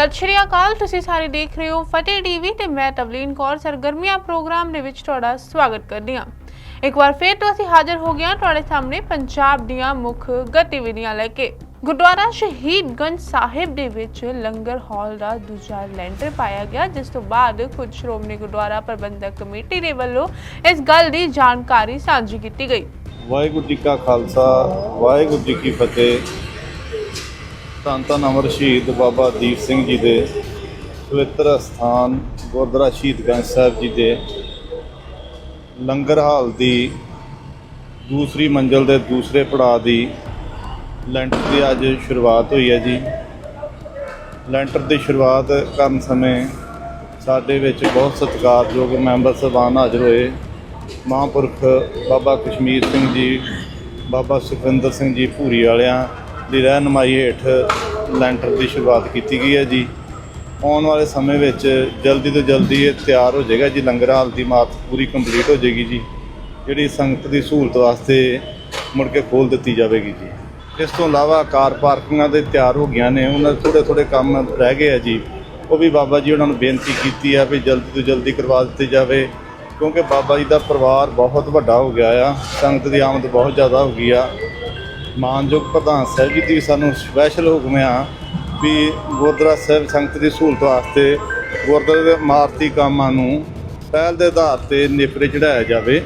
ਸਤਿ ਸ਼੍ਰੀ ਅਕਾਲ, ਤੁਸੀਂ ਸਾਰੇ ਦੇਖ ਰਹੇ ਹੋ ਫਤਿਹ ਟੀਵੀ ਤੇ ਮੈਂ ਤਵਲੀਨ ਕੌਰ, ਸਰਗਰਮੀਆਂ ਪ੍ਰੋਗਰਾਮ ਦੇ ਵਿੱਚ ਤੁਹਾਡਾ ਸਵਾਗਤ ਕਰਦੀ ਹਾਂ। ਇੱਕ ਵਾਰ ਫੇਰ ਤੋਂ ਅਸੀਂ ਹਾਜ਼ਰ ਹੋ ਗਏ ਹਾਂ ਤੁਹਾਡੇ ਸਾਹਮਣੇ ਪੰਜਾਬ ਦੀਆਂ ਮੁੱਖ ਗਤੀਵਿਧੀਆਂ ਲੈ ਕੇ। ਗੁਰਦੁਆਰਾ ਸ਼ਹੀਦਗੰਜ ਸਾਹਿਬ ਦੇ ਵਿੱਚ ਲੰਗਰ ਹਾਲ ਦਾ ਦੂਜਾ ਲੈਂਟਰ ਪਾਇਆ ਗਿਆ, ਜਿਸ ਤੋਂ ਬਾਅਦ ਖੁਦ ਸ਼੍ਰੋਮਣੀ ਗੁਰਦੁਆਰਾ ਪ੍ਰਬੰਧਕ ਕਮੇਟੀ ਦੇ ਵੱਲੋਂ ਇਸ ਗੱਲ ਦੀ ਜਾਣਕਾਰੀ ਸਾਂਝੀ ਕੀਤੀ ਗਈ। ਵਾਹਿਗੁਰੂ ਜੀ ਕਾ ਖਾਲਸਾ, ਵਾਹਿਗੁਰੂ ਜੀ ਕੀ ਫਤਿਹ। ਧੰਨ ਧੰਨ ਅਮਰ ਸ਼ਹੀਦ ਬਾਬਾ ਦੀਪ ਸਿੰਘ ਜੀ ਦੇ ਪਵਿੱਤਰ ਸਥਾਨ ਗੁਰਦੁਆਰਾ ਸ਼ਹੀਦਗੰਜ ਸਾਹਿਬ ਜੀ ਦੇ ਲੰਗਰ ਹਾਲ ਦੀ ਦੂਸਰੀ ਮੰਜ਼ਲ ਦੇ ਦੂਸਰੇ ਪੜਾਅ ਦੀ ਲੈਂਟਰ ਦੀ ਅੱਜ ਸ਼ੁਰੂਆਤ ਹੋਈ ਹੈ ਜੀ। ਲੈਂਟਰ ਦੀ ਸ਼ੁਰੂਆਤ ਕਰਨ ਸਮੇਂ ਸਾਡੇ ਵਿੱਚ ਬਹੁਤ ਸਤਿਕਾਰਯੋਗ ਮੈਂਬਰ ਸਭਾਨ ਹਾਜ਼ਰ ਹੋਏ। ਮਹਾਂਪੁਰਖ ਬਾਬਾ ਕਸ਼ਮੀਰ ਸਿੰਘ ਜੀ, ਬਾਬਾ ਸੁਖਵਿੰਦਰ ਸਿੰਘ ਜੀ ਭੂਰੀ ਵਾਲਿਆਂ ਦੀ ਰਹਿਨਮਾਈ ਹੇਠ ਲੈਂਟਰ ਦੀ ਸ਼ੁਰੂਆਤ ਕੀਤੀ ਗਈ ਹੈ ਜੀ। ਆਉਣ ਵਾਲੇ ਸਮੇਂ ਵਿੱਚ ਜਲਦੀ ਤੋਂ ਜਲਦੀ ਇਹ ਤਿਆਰ ਹੋ ਜਾਏਗਾ ਜੀ। ਲੰਗਰ ਹਾਲ ਦੀ ਮਾਤ ਪੂਰੀ ਕੰਪਲੀਟ ਹੋ ਜਾਏਗੀ ਜੀ। ਜਿਹੜੀ ਸੰਗਤ ਦੀ ਸਹੂਲਤ ਵਾਸਤੇ ਮੁੜ ਕੇ ਖੋਲ ਦਿੱਤੀ ਜਾਵੇਗੀ ਜੀ। ਇਸ ਤੋਂ ਇਲਾਵਾ ਕਾਰ ਪਾਰਕਿੰਗਾਂ ਦੇ ਤਿਆਰ ਹੋ ਗਈਆਂ ਨੇ। ਉਹਨਾਂ ਦੇ ਥੋੜੇ ਥੋੜੇ ਕੰਮ ਰਹਿ ਗਏ ਆ ਜੀ। ਉਹ ਵੀ ਬਾਬਾ ਜੀ ਉਹਨਾਂ ਨੂੰ ਬੇਨਤੀ ਕੀਤੀ ਆ ਵੀ ਜਲਦੀ ਤੋਂ ਜਲਦੀ ਕਰਵਾ ਦਿੱਤੇ ਜਾਵੇ। ਕਿਉਂਕਿ ਬਾਬਾ ਜੀ ਦਾ ਪਰਿਵਾਰ ਬਹੁਤ ਵੱਡਾ ਹੋ ਗਿਆ ਆ। ਸੰਗਤ ਦੀ ਆਮਦ ਬਹੁਤ ਜ਼ਿਆਦਾ ਹੋ ਗਈ ਆ। ਮਾਨਯੋਗ ਪ੍ਰਧਾਨ ਸਾਹਿਬ ਜੀ ਦੀ ਸਾਨੂੰ ਸਪੈਸ਼ਲ ਹੁਕਮ ਆ ਵੀ ਗੁਰਦੁਆਰਾ ਸਾਹਿਬ ਸੰਗਤ ਦੀ ਸਹੂਲਤ ਵਾਸਤੇ ਗੁਰਦੁਆਰੇ ਦੇ ਇਮਾਰਤੀ ਕਾਮਾਂ ਨੂੰ ਪਹਿਲ ਦੇ ਆਧਾਰ ਤੇ ਨੇਪਰੇ ਚੜਾਇਆ ਜਾਵੇ।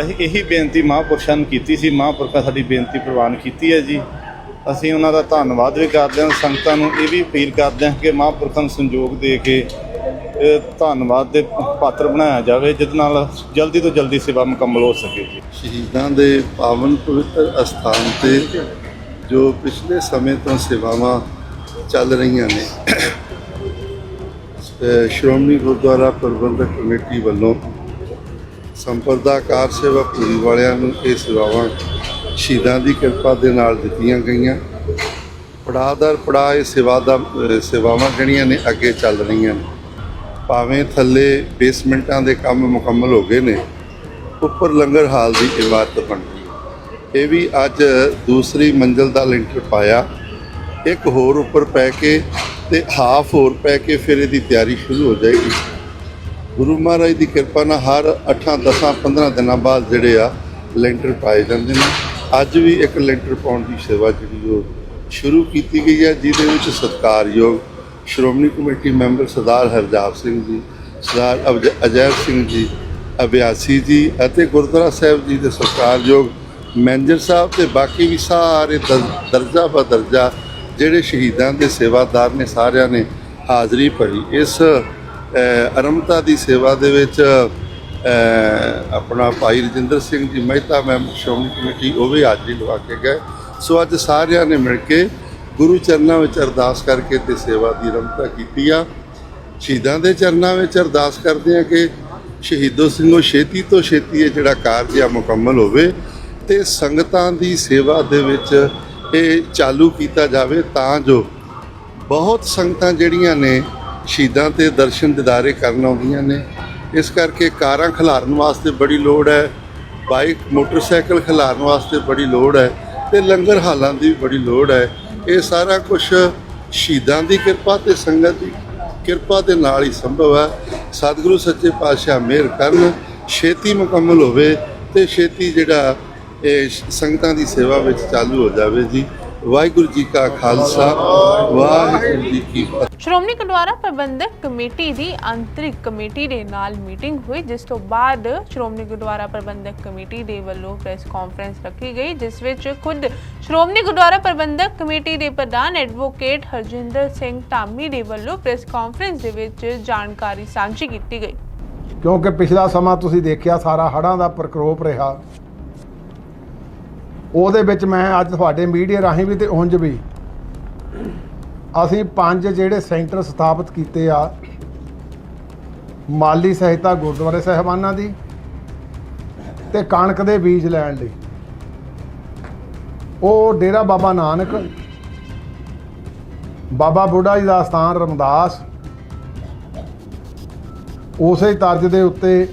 ਅਸੀਂ ਇਹੀ ਬੇਨਤੀ ਮਹਾਂਪੁਰਸ਼ਾਂ ਨੂੰ ਕੀਤੀ ਸੀ, ਮਹਾਂਪੁਰਖਾਂ ਸਾਡੀ ਬੇਨਤੀ ਪ੍ਰਵਾਨ ਕੀਤੀ ਹੈ ਜੀ। ਅਸੀਂ ਉਹਨਾਂ ਦਾ ਧੰਨਵਾਦ ਵੀ ਕਰਦੇ ਹਾਂ, ਸੰਗਤਾਂ ਨੂੰ ਇਹ ਵੀ ਅਪੀਲ ਕਰਦੇ ਹਾਂ ਕਿ ਮਹਾਂਪੁਰਖਾਂ ਨੂੰ ਸੰਯੋਗ ਦੇ ਕੇ ਧੰਨਵਾਦ ਦੇ ਪਾਤਰ ਬਣਾਇਆ ਜਾਵੇ ਜਿਸ ਨਾਲ ਜਲਦੀ ਤੋਂ ਜਲਦੀ ਸੇਵਾ ਮੁਕੰਮਲ ਹੋ ਸਕੇ ਜੀ। ਸ਼ਹੀਦਾਂ ਦੇ ਪਾਵਨ ਪਵਿੱਤਰ ਅਸਥਾਨ ਤੇ ਜੋ ਪਿਛਲੇ ਸਮੇਂ ਤੋਂ ਸੇਵਾਵਾਂ ਚੱਲ ਰਹੀਆਂ ਨੇ ਸ਼੍ਰੋਮਣੀ ਗੁਰਦੁਆਰਾ ਪ੍ਰਬੰਧਕ ਕਮੇਟੀ ਵੱਲੋਂ ਸੰਪਰਦਾ ਸੰਪਰਦਾਕਾਰ ਸੇਵਾ ਪੂਰੀ ਵਾਲਿਆਂ ਨੂੰ ਇਹ ਸੇਵਾਵਾਂ ਸ਼ਹੀਦਾਂ ਦੀ ਕਿਰਪਾ ਦੇ ਨਾਲ ਦਿੱਤੀਆਂ ਗਈਆਂ। ਪੜਾਅ ਦਰ ਪੜਾਅ ਇਹ ਸੇਵਾ ਦਾ ਸੇਵਾਵਾਂ ਜਿਹੜੀਆਂ ਨੇ ਅੱਗੇ ਚੱਲ ਰਹੀਆਂ ਨੇ। ਭਾਵੇਂ ਥੱਲੇ ਬੇਸਮੈਂਟਾਂ ਦੇ ਕੰਮ ਮੁਕੰਮਲ ਹੋ ਗਏ ਨੇ, ਉੱਪਰ ਲੰਗਰ ਹਾਲ ਦੀ ਇਮਾਰਤ ਬਣ ਗਈ। ਇਹ ਵੀ ਅੱਜ ਦੂਸਰੀ ਮੰਜ਼ਲ ਦਾ ਲੈਂਟਰ ਪਾਇਆ। ਇੱਕ ਹੋਰ ਉੱਪਰ ਪੈ ਕੇ ਤੇ ਹਾਫ ਹੋਰ ਪੈ ਕੇ ਫਿਰ ਇਹਦੀ ਤਿਆਰੀ ਸ਼ੁਰੂ ਹੋ ਜਾਏਗੀ। ਗੁਰੂ ਮਹਾਰਾਜ ਦੀ ਕਿਰਪਾ ਨਾਲ ਹਰ 8 10 15 ਦਿਨਾਂ ਬਾਅਦ ਜਿਹੜੇ ਆ ਲੈਂਟਰ ਪਾਏ ਜਾਂਦੇ ਨੇ। ਅੱਜ ਵੀ ਇੱਕ ਲੈਂਟਰ ਪਾਉਣ ਦੀ ਸੇਵਾ ਜਿਹੜੀ ਉਹ ਸ਼ੁਰੂ ਕੀਤੀ ਗਈ ਹੈ, ਜਿਹਦੇ ਵਿੱਚ ਸਤਿਕਾਰਯੋਗ ਸ਼੍ਰੋਮਣੀ ਕਮੇਟੀ ਮੈਂਬਰ ਸਰਦਾਰ ਹਰਜਾਪ ਸਿੰਘ ਜੀ ਸਰਦਾਰ ਅਵਜ- ਅਜੈਬ ਸਿੰਘ ਜੀ ਅਭਿਆਸੀ ਜੀ ਅਤੇ ਗੁਰਦੁਆਰਾ ਸਾਹਿਬ ਜੀ ਦੇ ਸਤਿਕਾਰਯੋਗ ਮੈਨੇਜਰ ਸਾਹਿਬ ਤੇ ਬਾਕੀ ਵੀ ਸਾਰੇ ਦਰ- ਦਰਜਾ ਬਦਰਜਾ ਜਿਹੜੇ ਸ਼ਹੀਦਾਂ ਦੇ ਸੇਵਾਦਾਰ ਨੇ ਸਾਰਿਆਂ ਨੇ ਹਾਜ਼ਰੀ ਭਰੀ। ਇਸ ਅ, ਅਰਮਤਾ ਦੀ ਸੇਵਾ ਦੇ ਵਿੱਚ ਆਪਣਾ ਭਾਈ ਰਜਿੰਦਰ ਸਿੰਘ ਜੀ ਮਹਿਤਾ ਮੈਂਬਰ ਸ਼੍ਰੋਮਣੀ ਕਮੇਟੀ ਉਹ ਵੀ ਹਾਜ਼ਰੀ ਲਵਾ ਕੇ ਗਏ। ਸੋ ਅੱਜ ਸਾਰਿਆਂ ਨੇ ਮਿਲ ਕੇ ਗੁਰੂ ਚਰਨਾਂ ਵਿੱਚ ਅਰਦਾਸ ਕਰਕੇ ਤੇ ਸੇਵਾ ਦੀ ਅਰਮਤਾ ਕੀਤੀ ਆ। ਸ਼ਹੀਦਾਂ ਦੇ ਚਰਨਾਂ ਵਿੱਚ ਅਰਦਾਸ ਕਰਦੇ ਆ ਕਿ ਸ਼ਹੀਦੋ ਸਿੰਘੋ ਛੇਤੀ ਤੋਂ ਛੇਤੀ ਇਹ ਜਿਹੜਾ ਕਾਰਜ ਆ ਮੁਕੰਮਲ ਹੋਵੇ ਤੇ ਸੰਗਤਾਂ ਦੀ ਸੇਵਾ ਦੇ ਵਿੱਚ ਇਹ ਚਾਲੂ ਕੀਤਾ ਜਾਵੇ ਤਾਂ ਜੋ ਬਹੁਤ ਸੰਗਤਾਂ ਜਿਹੜੀਆਂ ਨੇ ਸ਼ਹੀਦਾਂ ਤੇ ਦਰਸ਼ਨ ਦਿਦਾਰੇ ਕਰਨ ਆਉਂਦੀਆਂ ਨੇ। ਇਸ ਕਰਕੇ ਕਾਰਾਂ ਖਿਲਾਰਨ ਵਾਸਤੇ ਬੜੀ ਲੋੜ ਹੈ, ਬਾਈਕ, ਮੋਟਰਸਾਈਕਲ ਖਿਲਾਰਨ ਵਾਸਤੇ ਬੜੀ ਲੋੜ ਹੈ ਤੇ ਲੰਗਰ ਹਾਲਾਂ ਦੀ ਵੀ ਬੜੀ ਲੋੜ ਹੈ। ਇਹ ਸਾਰਾ ਕੁਝ ਸ਼ਹੀਦਾਂ ਦੀ ਕਿਰਪਾ ਤੇ ਸੰਗਤ ਦੀ ਕਿਰਪਾ ਦੇ ਨਾਲ ਹੀ ਸੰਭਵ ਹੈ। ਸਤਿਗੁਰੂ ਸੱਚੇ ਪਾਤਸ਼ਾਹ ਮਿਹਰ ਕਰਨ, ਛੇਤੀ ਮੁਕੰਮਲ ਹੋਵੇ ਤੇ ਛੇਤੀ ਜਿਹੜਾ ਇਹ ਸੰਗਤਾਂ ਦੀ ਸੇਵਾ ਵਿੱਚ ਚਾਲੂ ਹੋ ਜਾਵੇ ਜੀ। ਵਾਹਿਗੁਰੂ ਜੀ ਕਾ ਖਾਲਸਾ ਵਾਹਿਗੁਰੂ ਜੀ ਕੀ ਫਤਿਹ। ਸ਼੍ਰੋਮਣੀ ਗੁਰਦੁਆਰਾ ਪ੍ਰਬੰਧਕ ਕਮੇਟੀ ਦੀ ਅੰਤਰਿਕ ਕਮੇਟੀ ਦੇ ਨਾਲ ਮੀਟਿੰਗ ਹੋਈ ਜਿਸ ਤੋਂ ਬਾਅਦ ਸ਼੍ਰੋਮਣੀ ਗੁਰਦੁਆਰਾ ਪ੍ਰਬੰਧਕ ਕਮੇਟੀ ਦੇ ਵੱਲੋਂ ਪ੍ਰੈਸ ਕਾਨਫਰੰਸ ਰੱਖੀ ਗਈ ਜਿਸ ਵਿੱਚ ਖੁਦ ਸ਼੍ਰੋਮਣੀ ਗੁਰਦੁਆਰਾ ਪ੍ਰਬੰਧਕ ਕਮੇਟੀ ਦੇ ਪ੍ਰਧਾਨ ਐਡਵੋਕੇਟ ਹਰਜਿੰਦਰ ਸਿੰਘ ਧਾਮੀ ਦੇ ਵੱਲੋਂ ਪ੍ਰੈਸ ਕਾਨਫਰੰਸ ਦੇ ਵਿੱਚ ਜਾਣਕਾਰੀ ਸਾਂਝੀ ਕੀਤੀ ਗਈ। ਕਿਉਂਕਿ ਪਿਛਲਾ ਸਮਾਂ ਤੁਸੀਂ ਦੇਖਿਆ ਸਾਰਾ ਹੜ੍ਹਾਂ ਦਾ ਪ੍ਰਕੋਪ ਰਿਹਾ। ਉਹਦੇ ਵਿੱਚ ਮੈਂ ਅੱਜ ਤੁਹਾਡੇ ਮੀਡੀਆ ਰਾਹੀਂ ਵੀ ਤੇ ਉਂਝ ਵੀ ਅਸੀਂ ਪੰਜ ਜਿਹੜੇ ਸੈਂਟਰ ਸਥਾਪਿਤ ਕੀਤੇ ਆ, ਮਾਲੀ ਸਹਾਇਤਾ ਗੁਰਦੁਆਰੇ ਸਾਹਿਬਾਨਾਂ ਦੀ ਤੇ ਕਣਕ ਦੇ ਬੀਜ ਲੈਣ ਲਈ। ਉਹ ਡੇਰਾ ਬਾਬਾ ਨਾਨਕ, ਬਾਬਾ ਬੁੱਢਾ ਜੀ ਦਾ ਸਥਾਨ ਰਮਦਾਸ, ਉਸੇ ਤਰਜ਼ ਦੇ ਉੱਤੇ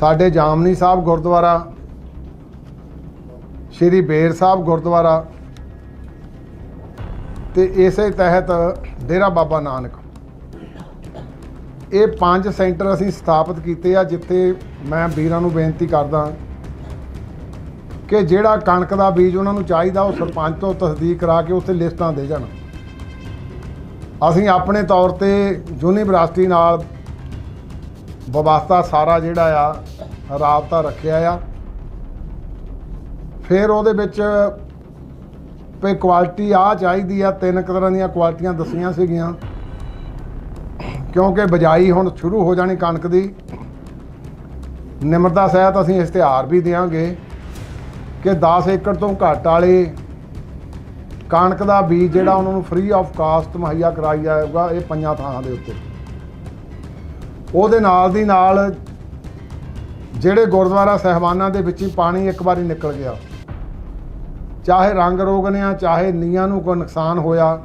ਸਾਡੇ ਜਾਮਨੀ ਸਾਹਿਬ ਗੁਰਦੁਆਰਾ ਸ਼੍ਰੀ ਬੇਰ ਸਾਹਿਬ ਗੁਰਦੁਆਰਾ ਤੇ ਇਸੇ ਤਹਿਤ ਡੇਰਾ ਬਾਬਾ ਨਾਨਕ। ਇਹ ਪੰਜ ਸੈਂਟਰ ਅਸੀਂ ਸਥਾਪਿਤ ਕੀਤੇ ਆ, ਜਿੱਥੇ ਮੈਂ ਵੀਰਾਂ ਨੂੰ ਬੇਨਤੀ ਕਰਦਾ ਕਿ ਜਿਹੜਾ ਕਣਕ ਦਾ ਬੀਜ ਉਹਨਾਂ ਨੂੰ ਚਾਹੀਦਾ, ਉਹ ਸਰਪੰਚ ਤੋਂ ਤਸਦੀਕ ਕਰਾ ਕੇ ਉੱਥੇ ਲਿਸਟਾਂ ਦੇ ਜਾਣ। ਅਸੀਂ ਆਪਣੇ ਤੌਰ ਤੇ ਯੂਨੀਵਰਸਿਟੀ ਨਾਲ ਵਿਵਸਥਾ ਸਾਰਾ ਜਿਹੜਾ ਆ, ਰਾਬਤਾ ਰੱਖਿਆ ਆ। ਫਿਰ ਉਹਦੇ ਵਿੱਚ ਵੀ ਕੁਆਲਿਟੀ ਆ ਚਾਹੀਦੀ ਆ, ਤਿੰਨ ਕੁ ਤਰ੍ਹਾਂ ਦੀਆਂ ਕੁਆਲਿਟੀਆਂ ਦੱਸੀਆਂ ਸੀਗੀਆਂ। ਕਿਉਂਕਿ ਬਜਾਈ ਹੁਣ ਸ਼ੁਰੂ ਹੋ ਜਾਣੀ ਕਣਕ ਦੀ। ਨਿਮਰਤਾ ਸਹਿਤ ਅਸੀਂ ਇਸ਼ਤਿਹਾਰ ਵੀ ਦੇਵਾਂਗੇ ਕਿ 10 ਏਕੜ ਤੋਂ ਘੱਟ ਵਾਲੇ ਕਣਕ ਦਾ ਬੀਜ ਜਿਹੜਾ ਉਹਨਾਂ ਨੂੰ ਫ੍ਰੀ ਆਫ ਕਾਸਟ ਮੁਹੱਈਆ ਕਰਾਇਆ ਜਾਏਗਾ ਇਹ ਪੰਜਾਂ ਥਾਂ ਦੇ ਉੱਤੇ। ਉਹਦੇ ਨਾਲ ਦੀ ਨਾਲ ਜਿਹੜੇ ਗੁਰਦੁਆਰਾ ਸਹਿਬਾਨਾਂ ਦੇ ਵਿੱਚ ਹੀ ਪਾਣੀ ਇੱਕ ਵਾਰੀ ਨਿਕਲ ਗਿਆ। ਚਾਹੇ ਰੰਗ ਰੋਗ ਨੇ ਚਾਹੇ ਨੀਆਂ ਨੂੰ ਕੋਈ ਨੁਕਸਾਨ ਹੋਇਆ,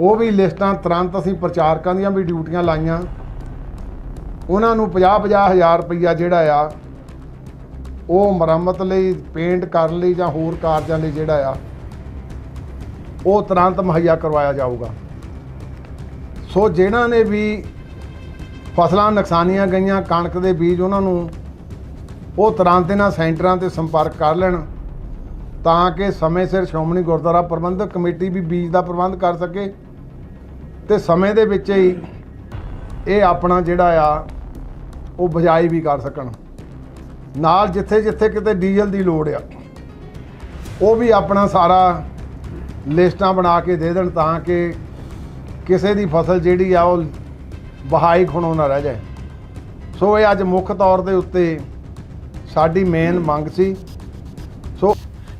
ਉਹ ਵੀ ਲਿਸਟਾਂ ਤੁਰੰਤ ਅਸੀਂ ਪ੍ਰਚਾਰਕਾਂ ਦੀਆਂ ਵੀ ਡਿਊਟੀਆਂ ਲਾਈਆਂ। ਉਹਨਾਂ ਨੂੰ 50-50 ਹਜ਼ਾਰ ਰੁਪਈਆ ਜਿਹੜਾ ਆ, ਉਹ ਮੁਰੰਮਤ ਲਈ, ਪੇਂਟ ਕਰਨ ਲਈ ਜਾਂ ਹੋਰ ਕਾਰਜਾਂ ਲਈ ਜਿਹੜਾ ਆ, ਉਹ ਤੁਰੰਤ ਮੁਹੱਈਆ ਕਰਵਾਇਆ ਜਾਊਗਾ। ਸੋ ਜਿਨ੍ਹਾਂ ਨੇ ਵੀ ਫਸਲਾਂ ਨੁਕਸਾਨੀਆਂ ਗਈਆਂ, ਕਣਕ ਦੇ ਬੀਜ ਉਹਨਾਂ ਨੂੰ, ਉਹ ਤੁਰੰਤ ਇਹਨਾਂ ਸੈਂਟਰਾਂ ਤੇ ਸੰਪਰਕ ਕਰ ਲੈਣ। ਤਾਂ ਕਿ ਸਮੇਂ ਸਿਰ ਸ਼੍ਰੋਮਣੀ ਗੁਰਦੁਆਰਾ ਪ੍ਰਬੰਧਕ ਕਮੇਟੀ ਵੀ ਬੀਜ ਦਾ ਪ੍ਰਬੰਧ ਕਰ ਸਕੇ ਤੇ ਸਮੇਂ ਦੇ ਵਿੱਚ ਹੀ ਇਹ ਆਪਣਾ ਜਿਹੜਾ ਆ, ਉਹ ਬਜਾਈ ਵੀ ਕਰ ਸਕਣ। ਨਾਲ ਜਿੱਥੇ ਜਿੱਥੇ ਕਿਤੇ ਡੀਜ਼ਲ ਦੀ ਲੋੜ ਆ, ਉਹ ਵੀ ਆਪਣਾ ਸਾਰਾ ਲਿਸਟਾਂ ਬਣਾ ਕੇ ਦੇ ਦੇਣ ਤਾਂ ਕਿ ਕਿਸੇ ਦੀ ਫਸਲ ਜਿਹੜੀ ਆ, ਉਹ ਬਹਾਈ ਖਣੋ ਨਾ ਰਹਿ ਜਾਏ। ਸੋ ਇਹ ਅੱਜ ਮੁੱਖ ਤੌਰ ਦੇ ਉੱਤੇ ਸਾਡੀ ਮੇਨ ਮੰਗ ਸੀ।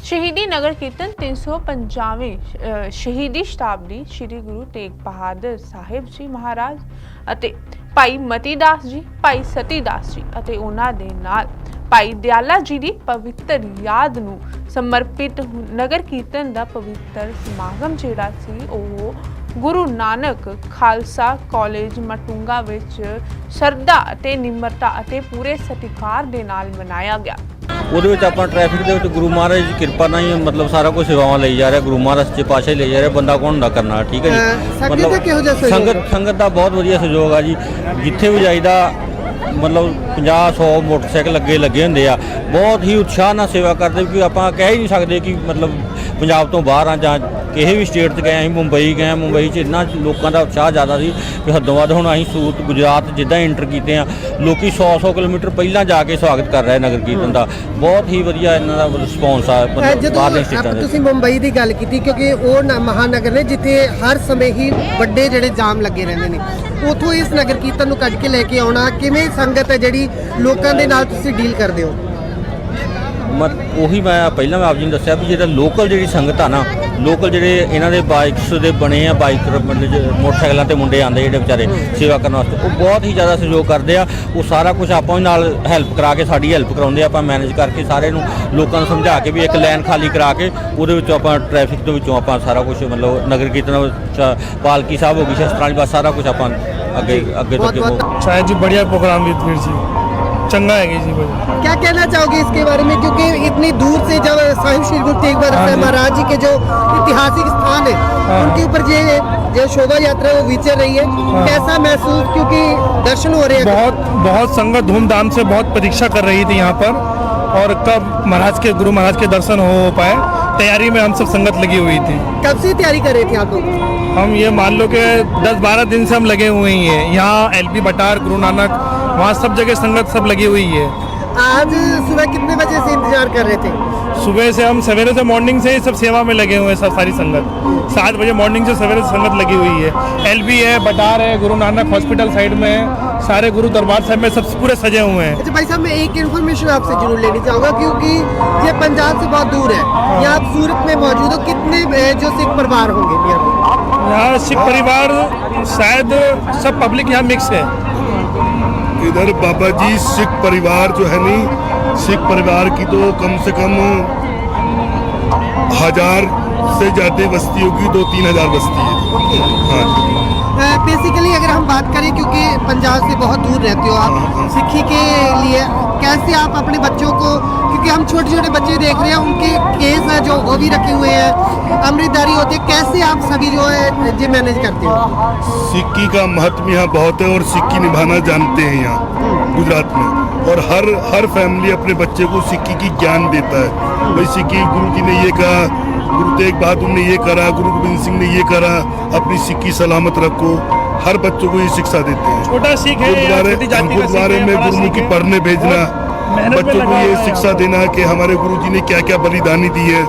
ਸ਼ਹੀਦੀ ਨਗਰ ਕੀਰਤਨ 355ਵੇਂ ਅ, ਸ਼ਹੀਦੀ ਸ਼ਤਾਬਦੀ ਸ੍ਰੀ ਗੁਰੂ ਤੇਗ ਬਹਾਦਰ ਸਾਹਿਬ ਜੀ ਮਹਾਰਾਜ ਅਤੇ ਭਾਈ ਮਤੀ ਦਾਸ ਜੀ ਭਾਈ ਸਤੀ ਦਾਸ ਜੀ ਅਤੇ ਉਹਨਾਂ ਦੇ ਨਾਲ ਭਾਈ ਦਿਆਲਾ ਜੀ ਦੀ ਪਵਿੱਤਰ ਯਾਦ ਨੂੰ ਸਮਰਪਿਤ ਨਗਰ ਕੀਰਤਨ ਦਾ ਪਵਿੱਤਰ ਸਮਾਗਮ ਜਿਹੜਾ ਸੀ ਉਹ ਗੁਰੂ ਨਾਨਕ ਖਾਲਸਾ ਕਾਲਜ ਮਟੁੰਗਾ ਵਿੱਚ ਸ਼ਰਧਾ ਅਤੇ ਨਿਮਰਤਾ ਅਤੇ ਪੂਰੇ ਸਤਿਕਾਰ ਦੇ ਨਾਲ ਮਨਾਇਆ ਗਿਆ। ਉਹਦੇ ਵਿੱਚ ਆਪਾਂ ਟ੍ਰੈਫਿਕ ਦੇ ਵਿੱਚ ਗੁਰੂ ਮਹਾਰਾਜ ਦੀ ਕਿਰਪਾ ਨਾਲ ਹੀ ਮਤਲਬ ਸਾਰਾ ਕੁਝ ਸੇਵਾਵਾਂ ਲਈ ਜਾ ਰਿਹਾ ਗੁਰੂ ਮਹਾਰਾਜ ਪਾਤਸ਼ਾਹ ਹੀ ਲਈ ਜਾ ਰਿਹਾ ਬੰਦਾ ਕੌਣ ਹੁੰਦਾ ਕਰਨਾ ਠੀਕ ਹੈ ਜੀ? ਦਾ ਸਹਿਯੋਗ? ਸੰਗਤ ਸੰਗਤ ਦਾ ਬਹੁਤ ਵਧੀਆ ਸਹਿਯੋਗ ਆ ਜੀ। ਜਿੱਥੇ ਵੀ ਜਾਈਦਾ ਮਤਲਬ 50 100 ਮੋਟਰਸਾਈਕਲ ਲੱਗੇ ਲੱਗੇ ਹੁੰਦੇ ਆ ਬਹੁਤ ਹੀ ਉਤਸ਼ਾਹ ਨਾਲ ਸੇਵਾ ਕਰਦੇ ਕਿ ਆਪਾਂ ਕਹਿ ਹੀ ਨਹੀਂ ਸਕਦੇ ਕਿ ਮਤਲਬ ਪੰਜਾਬ ਤੋਂ ਬਾਹਰ ਆ ਜਾਂ ਕਿਸੇ ਵੀ ਸਟੇਟ 'ਚ ਗਏ ਅਸੀਂ ਮੁੰਬਈ ਗਏ ਮੁੰਬਈ 'ਚ ਇੰਨਾ ਲੋਕਾਂ ਦਾ ਉਤਸ਼ਾਹ ਜ਼ਿਆਦਾ ਸੀ ਕਿ ਹੱਦੋਂ ਵੱਧ ਹੁਣ ਅਸੀਂ ਸੂਰਤ ਗੁਜਰਾਤ ਜਿੱਦਾਂ ਇੰਟਰ ਕੀਤੇ ਆ ਲੋਕੀ 100-100 ਕਿਲੋਮੀਟਰ ਪਹਿਲਾਂ ਜਾ ਕੇ ਸਵਾਗਤ ਕਰ ਰਹੇ ਨਗਰ ਕੀਰਤਨ ਦਾ। ਬਹੁਤ ਹੀ ਵਧੀਆ ਇਹਨਾਂ ਦਾ ਰਿਸਪੌਂਸ ਆ ਬਾਹਰਲੇ ਸਟੇਟਾਂ ਦੇ ਤੁਸੀਂ ਮੁੰਬਈ ਦੀ ਗੱਲ ਕੀਤੀ ਕਿਉਂਕਿ ਉਹ ਮਹਾਨਗਰ ਨੇ ਜਿੱਥੇ ਹਰ ਸਮੇਂ ਹੀ ਵੱਡੇ ਜਿਹੜੇ ਜਾਮ ਲੱਗੇ ਰਹਿੰਦੇ ਨੇ। ਉਥੋਂ ਇਸ ਨਗਰ ਕੀਰਤਨ ਨੂੰ ਕੱਢ ਕੇ ਲੈ ਕੇ ਆਉਣਾ ਕਿਵੇਂ ਸੰਗਤ ਹੈ ਜਿਹੜੀ ਲੋਕਾਂ ਦੇ ਨਾਲ ਤੁਸੀਂ ਡੀਲ ਕਰਦੇ ਹੋ? ਮਤ ਉਹੀ ਮੈਂ ਪਹਿਲਾਂ ਮੈਂ ਆਪ ਜੀ ਨੂੰ ਦੱਸਿਆ ਵੀ ਜਿਹੜਾ ਲੋਕਲ ਜਿਹੜੀ ਸੰਗਤ ਆ ਨਾ ਲੋਕਲ ਜਿਹੜੇ ਇਹਨਾਂ ਦੇ ਬਾਈਕਸ ਦੇ ਬਣੇ ਆ ਬਾਈਕ ਮੋਟਰਸਾਈਕਲਾਂ ਤੇ ਮੁੰਡੇ ਆਂਦੇ ਜਿਹੜੇ ਵਿਚਾਰੇ ਸੇਵਾ ਕਰਨ ਵਾਸਤੇ ਉਹ ਬਹੁਤ ਹੀ ਜ਼ਿਆਦਾ ਸਹਿਯੋਗ ਕਰਦੇ ਆ। ਉਹ ਸਾਰਾ ਕੁਝ ਆਪਾਂ ਨਾਲ ਹੈਲਪ ਕਰਾ ਕੇ ਸਾਡੀ ਹੈਲਪ ਕਰਾਉਂਦੇ ਆ ਆਪਾਂ ਮੈਨੇਜ ਕਰਕੇ ਸਾਰੇ ਨੂੰ ਲੋਕਾਂ ਨੂੰ ਸਮਝਾ ਕੇ ਵੀ ਇੱਕ ਲਾਈਨ ਖਾਲੀ ਕਰਾ ਕੇ ਉਹਦੇ ਵਿੱਚੋਂ ਆਪਾਂ ਟ੍ਰੈਫਿਕ ਦੇ ਵਿੱਚੋਂ ਆਪਾਂ ਸਾਰਾ ਕੁਝ ਮਤਲਬ ਨਗਰ ਕੀਰਤਨ ਪਾਲਕੀ ਸਾਹਿਬ ਹੋ ਗਈ ਸ਼ਸਤਰਾਂ ਦੀ ਬਸ ਸਾਰਾ ਕੁਝ ਆਪਾਂ ਅੱਗੇ ਅੱਗੇ ਤੱਕ ਸ਼ਾਇਦ ਜੀ ਬੜੀਆ ਪ੍ਰੋਗਰਾਮ ਵੀ ਵੀਰ ਜੀ चंगा है जी भाई क्या कहना चाहोगे इसके बारे में? क्योंकि इतनी दूर से जब साहिब श्री गुरु तेग बहादुर साहब महाराज जी के जो ऐतिहासिक स्थान है उनके ऊपर ये जो शोभा यात्रा वो विचर रही है। कैसा महसूस? क्योंकि दर्शन हो रहे हैं। बहुत बहुत संगत धूमधाम से बहुत प्रतीक्षा कर रही थी यहाँ पर। और कब महाराज के गुरु महाराज के दर्शन हो पाए तैयारी में हम सब संगत लगी हुई थी। कब से तैयारी कर रहे थे आप लोग? हम ये मान लो कि 10-12 दिन से हम लगे हुए ही हैं। यहाँ एलपी बटार गुरु नानक वहाँ सब जगह संगत सब लगी हुई है। आज सुबह कितने बजे से इंतज़ार कर रहे थे? सुबह से हम सवेरे से मॉर्निंग से ही सब सेवा में लगे हुए हैं सब सारी संगत। सात बजे मॉर्निंग से सवेरे से संगत लगी हुई है। एल बी है बटार है गुरु नानक हॉस्पिटल साइड में है। सारे गुरु दरबार साहब में सब पूरे सजे हुए हैं। अच्छा भाई साहब मैं एक इन्फॉर्मेशन आपसे ज़रूर लेनी चाहूँगा क्योंकि ये पंजाब से बहुत दूर है। यहाँ आप सूरत में मौजूद हो कितने जो सिख परिवार होंगे? यहाँ सिख परिवार शायद सब पब्लिक यहाँ मिक्स है। इधर बाबा जी सिख परिवार जो है नहीं सिख परिवार की तो कम से कम हजार से ज्यादा बस्ती होगी दो तीन हजार बस्ती है हाँ जी अ, बेसिकली अगर हम बात करें क्योंकि पंजाब से बहुत दूर रहते हो आप सिक्खी के लिए कैसे आप अपने बच्चों को, क्योंकि हम छोटे छोटे बच्चे देख रहे हैं, उनके केस है जो वो भी रखे हुए हैं। अमृतधारी होते हैं कैसे आप सभी जो है, ये मैनेज करते हो? सिक्की का महत्व यहाँ बहुत है और सिक्की निभाना जानते हैं यहाँ, गुजरात में। और हर हर फैमिली अपने बच्चे को सिक्की की ज्ञान देता है। भाई सिक्की, गुरु जी ने ये कहा, गुरु तेग बहादुर ने ये करा, गुरु गोविंद सिंह ने ये करा, अपनी सिक्की सलामत रखो। हर बच्चों को ये शिक्षा देते हैं। छोटा सिख है या गुरुद्वारे का में सिख है। पढ़ने भेजना बच्चों को ये शिक्षा देना कि हमारे गुरु जी ने क्या क्या बलिदानी दी है।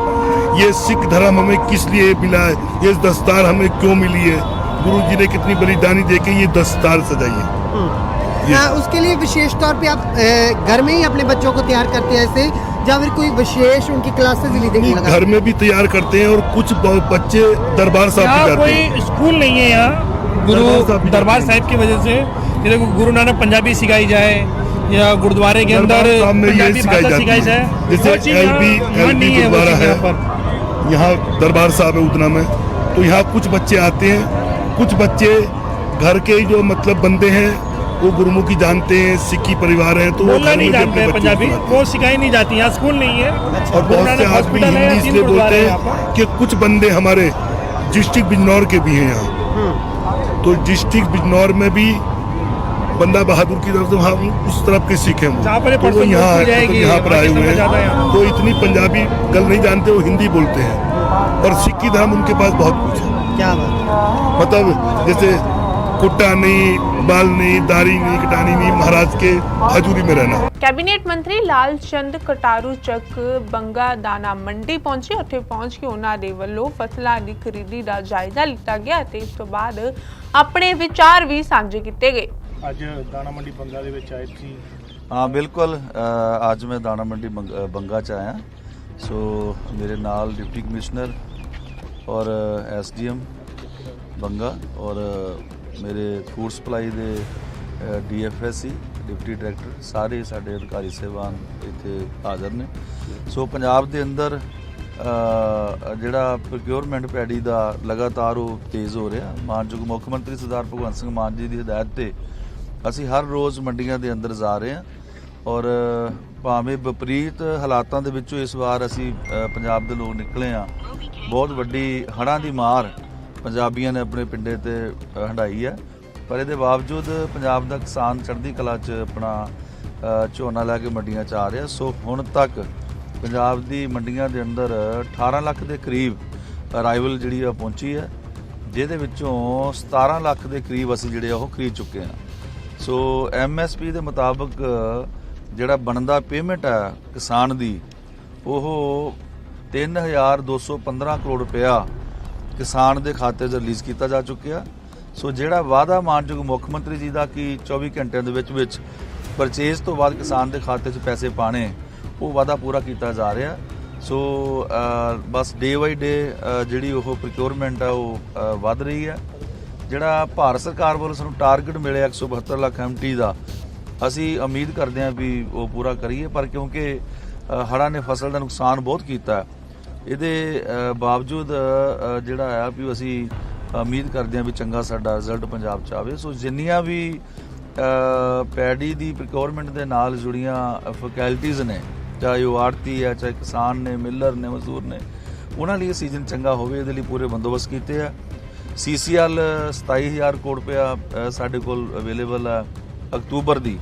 ये सिख धर्म हमें किस लिए मिला है? ये दस्तार हमें क्यों मिली है? गुरु जी ने कितनी बलिदानी दे के ये दस्तार सजाई है। हाँ, उसके लिए विशेष तौर पे आप घर में ही अपने बच्चों को तैयार करते हैं ऐसे या फिर कोई विशेष उनकी क्लासेस भी देखने घर में भी तैयार करते हैं और कुछ बच्चे दरबार साहब हैं कोई स्कूल नहीं है यहाँ। गुरु दरबार साहब की वजह से जैसे गुरु नानक पंजाबी सिखाई जाए या गुरुद्वारे के अंदर पंजाबी सिखाई भाषा सिखाई है। जाए। जैसे नहीं है। वो यहाँ दरबार साहब है उतना में। तो यहाँ कुछ बच्चे आते हैं। कुछ बच्चे घर के जो मतलब बंदे हैं वो गुरुमुखी जानते हैं सिक्की परिवार हैं तो वो बोलना नहीं जानते हैं पंजाबी। वो सिखाई नहीं जाती यहाँ स्कूल नहीं है। और बहुत से आदमी हॉस्पिटल हिंदी इसलिए बोलते हैं कि कुछ बंदे हमारे डिस्ट्रिक्ट बिजनौर के भी हैं यहाँ। तो डिस्ट्रिक्ट बिजनौर में भी बंदा बहादुर की तरफ़ से वहाँ उस तरफ़ के सिख हैं वो। जहाँ पर ये तो वो यहाँ तो यहाँ पर आए हुए है हैं। तो इतनी पंजाबी गल नहीं जानते वो हिंदी बोलते हैं और सिख की धर्म उनके पास बहुत कुछ है क्या बात मतलब जैसे कुट्टा नहीं बाल नहीं दाढ़ी नहीं कटानी नहीं महाराज के हजूरी में रहना ਕੈਬਨਿਟ ਮੰਤਰੀ ਲਾਲ ਚੰਦ ਕਟਾਰੂ ਚੱਕ ਬੰਗਾ ਦਾਣਾ ਮੰਡੀ ਪਹੁੰਚੇ ਉੱਥੇ ਪਹੁੰਚ ਕੇ ਉਹਨਾਂ ਦੇ ਵੱਲੋਂ ਫਸਲਾਂ ਦੀ ਖਰੀਦੀ ਦਾ ਜਾਇਜ਼ਾ ਲਿੱਤਾ ਗਿਆ ਤੇ ਇਸ ਤੋਂ ਬਾਅਦ ਆਪਣੇ ਵਿਚਾਰ ਵੀ ਸਾਂਝੇ ਕੀਤੇ ਗਏ ਅੱਜ ਦਾਣਾ ਮੰਡੀ ਬੰਗਾ ਦੇ ਵਿੱਚ ਆਏ ਸੀ ਹਾਂ ਬਿਲਕੁਲ ਅ, ਅੱਜ ਮੈਂ ਦਾਣਾ ਮੰਡੀ ਬੰਗ- ਅ, ਬੰਗਾ ਚ ਆਇਆ ਸੋ ਮੇਰੇ ਨਾਲ ਡਿਪਟੀ ਕਮਿਸ਼ਨਰ ਔਰ ਐਸਡੀਐਮ ਬੰਗਾ ਔਰ ਮੇਰੇ ਫੂਡ ਸਪਲਾਈ ਦੇ ਡੀਐਫਐਸਸੀ ਡਿਪਟੀ ਡਾਇਰੈਕਟਰ ਸਾਰੇ ਸਾਡੇ ਅਧਿਕਾਰੀ ਸੇਵਾਨ ਇੱਥੇ ਹਾਜ਼ਰ ਨੇ। ਸੋ ਪੰਜਾਬ ਦੇ ਅੰਦਰ ਜਿਹੜਾ ਪ੍ਰੋਕਿਉਰਮੈਂਟ ਪੈਡੀ ਦਾ ਲਗਾਤਾਰ ਉਹ ਤੇਜ਼ ਹੋ ਰਿਹਾ। ਮਾਨਯੋਗ ਮੁੱਖ ਮੰਤਰੀ ਸਰਦਾਰ ਭਗਵੰਤ ਸਿੰਘ ਮਾਨ ਜੀ ਦੀ ਹਦਾਇਤ ਤੇ ਅਸੀਂ ਹਰ ਰੋਜ਼ ਮੰਡੀਆਂ ਦੇ ਅੰਦਰ ਜਾ ਰਹੇ ਹਾਂ ਔਰ ਭਾਵੇਂ ਵਿਪਰੀਤ ਹਾਲਾਤਾਂ ਦੇ ਵਿੱਚੋਂ ਇਸ ਵਾਰ ਅਸੀਂ ਪੰਜਾਬ ਦੇ ਲੋਕ ਨਿਕਲੇ ਆ ਬਹੁਤ ਵੱਡੀ ਹੜ੍ਹਾਂ ਦੀ ਮਾਰ ਪੰਜਾਬੀਆਂ ਨੇ ਆਪਣੇ ਪਿੰਡੇ ਤੇ ਅ, ਹੰਢਾਈ ਹੈ। ਪਰ ਇਹਦੇ ਬਾਵਜੂਦ ਪੰਜਾਬ ਦਾ ਕਿਸਾਨ ਚੜ੍ਹਦੀ ਕਲਾ 'ਚ ਆਪਣਾ ਝੋਨਾ ਲੈ ਕੇ ਮੰਡੀਆਂ 'ਚ ਆ ਰਿਹਾ। ਸੋ ਹੁਣ ਤੱਕ ਪੰਜਾਬ ਦੀ ਮੰਡੀਆਂ ਦੇ ਅੰਦਰ 18 ਲੱਖ ਦੇ ਕਰੀਬ ਅਰਾਈਵਲ ਜਿਹੜੀ ਆ ਪਹੁੰਚੀ ਹੈ। ਜਿਹਦੇ ਵਿੱਚੋਂ 17 ਲੱਖ ਦੇ ਕਰੀਬ ਅਸੀਂ ਜਿਹੜੇ ਆ ਉਹ ਖਰੀਦ ਚੁੱਕੇ ਹਾਂ। ਸੋ ਐਮਐਸਪੀ ਦੇ ਮੁਤਾਬਕ ਜਿਹੜਾ ਬਣਦਾ ਪੇਮੈਂਟ ਹੈ ਕਿਸਾਨ ਦੀ ਉਹ 3215 ਕਰੋੜ ਰੁਪਇਆ ਕਿਸਾਨ ਦੇ ਖਾਤੇ 'ਚ ਰਿਲੀਜ਼ ਕੀਤਾ ਜਾ ਚੁੱਕਿਆ। ਸੋ ਜਿਹੜਾ ਵਾਅਦਾ ਮਾਨਯੋਗ ਮੁੱਖ ਮੰਤਰੀ ਜੀ ਦਾ ਕਿ 24 ਘੰਟਿਆਂ ਦੇ ਵਿੱਚ ਵਿੱਚ ਪਰਚੇਜ਼ ਤੋਂ ਬਾਅਦ ਕਿਸਾਨ ਦੇ ਖਾਤੇ 'ਚ ਪੈਸੇ ਪਾਣੇ ਉਹ ਵਾਅਦਾ ਪੂਰਾ ਕੀਤਾ ਜਾ ਰਿਹਾ। ਸੋ ਬਸ ਡੇ ਬਾਈ ਡੇ ਜਿਹੜੀ ਉਹ ਪ੍ਰੋਕਿਉਰਮੈਂਟ ਆ ਉਹ ਵੱਧ ਰਹੀ ਹੈ। ਜਿਹੜਾ ਭਾਰਤ ਸਰਕਾਰ ਵੱਲੋਂ ਸਾਨੂੰ ਟਾਰਗੇਟ ਮਿਲਿਆ 172 ਲੱਖ ਐਮਟੀ ਦਾ ਅਸੀਂ ਉਮੀਦ ਕਰਦੇ ਹਾਂ ਵੀ ਉਹ ਪੂਰਾ ਕਰੀਏ ਪਰ ਕਿਉਂਕਿ ਹੜ੍ਹਾਂ ਨੇ ਫਸਲ ਦਾ ਨੁਕਸਾਨ ਬਹੁਤ ਕੀਤਾ। ਹੈ, ਇਹਦੇ ਬਾਵਜੂਦ ਜਿਹੜਾ ਆ ਵੀ ਅਸੀਂ ਉਮੀਦ ਕਰਦੇ ਹਾਂ ਵੀ ਚੰਗਾ ਸਾਡਾ ਰਿਜ਼ਲਟ ਪੰਜਾਬ ਚ ਆਵੇ। ਸੋ ਜਿੰਨੀਆਂ ਵੀ ਪੈਡੀ ਦੀ ਪ੍ਰੋਕਿਉਰਮੈਂਟ ਦੇ ਨਾਲ ਜੁੜੀਆਂ ਫੈਕਲਟੀਆਂ ਨੇ, ਚਾਹੇ ਉਹ ਆੜਤੀ ਹੈ ਚਾਹੇ ਕਿਸਾਨ ਨੇ ਮਿਲਰ ਨੇ, ਮਜ਼ਦੂਰ ਨੇ, ਉਹਨਾਂ ਲਈ ਇਹ ਸੀਜ਼ਨ ਚੰਗਾ ਹੋਵੇ, ਇਹਦੇ ਲਈ ਪੂਰੇ ਬੰਦੋਬਸਤ ਕੀਤੇ ਆ। ਸੀਸੀਐਲ 27000 ਕਰੋੜ ਰੁਪਇਆ ਸਾਡੇ ਕੋਲ ਅਵੇਲੇਬਲ ਆ ਅਕਤੂਬਰ ਦੀ,